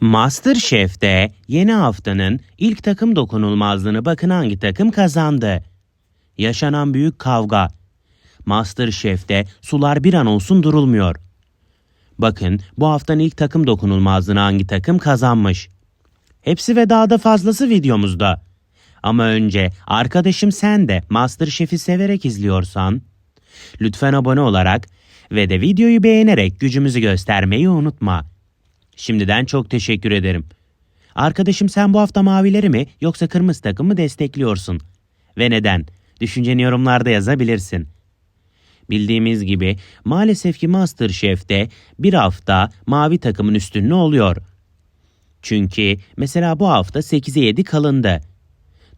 MasterChef'te yeni haftanın ilk takım dokunulmazlığını bakın hangi takım kazandı. Yaşanan büyük kavga. MasterChef'te sular bir an olsun durulmuyor. Bakın bu haftanın ilk takım dokunulmazlığını hangi takım kazanmış. Hepsi ve daha da fazlası videomuzda. Ama önce arkadaşım sen de MasterChef'i severek izliyorsan lütfen abone olarak ve de videoyu beğenerek gücümüzü göstermeyi unutma. Şimdiden çok teşekkür ederim. Arkadaşım sen bu hafta mavileri mi yoksa kırmızı takımı mı destekliyorsun? Ve neden? Düşünceni yorumlarda yazabilirsin. Bildiğimiz gibi maalesef ki MasterChef'te bir hafta mavi takımın üstünlüğü oluyor. Çünkü mesela bu hafta 8'e 7 kalındı.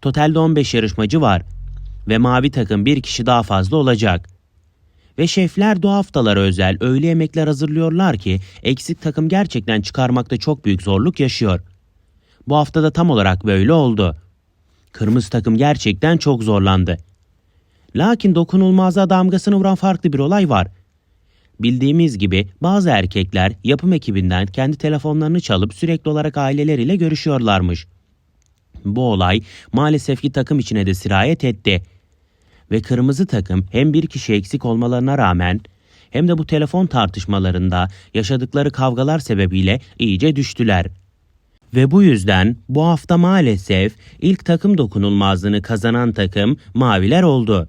Totalde 15 yarışmacı var ve mavi takım bir kişi daha fazla olacak. Ve şefler bu haftalara özel öğle yemekler hazırlıyorlar ki eksik takım gerçekten çıkarmakta çok büyük zorluk yaşıyor. Bu hafta da tam olarak böyle oldu. Kırmızı takım gerçekten çok zorlandı. Lakin dokunulmazlığa damgasını vuran farklı bir olay var. Bildiğimiz gibi bazı erkekler yapım ekibinden kendi telefonlarını çalıp sürekli olarak aileleriyle görüşüyorlarmış. Bu olay maalesef ki takım içine de sirayet etti. Ve kırmızı takım hem bir kişi eksik olmalarına rağmen hem de bu telefon tartışmalarında yaşadıkları kavgalar sebebiyle iyice düştüler. Ve bu yüzden bu hafta maalesef ilk takım dokunulmazlığını kazanan takım maviler oldu.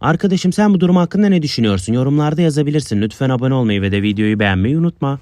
Arkadaşım sen bu durum hakkında ne düşünüyorsun? Yorumlarda yazabilirsin. Lütfen abone olmayı ve de videoyu beğenmeyi unutma.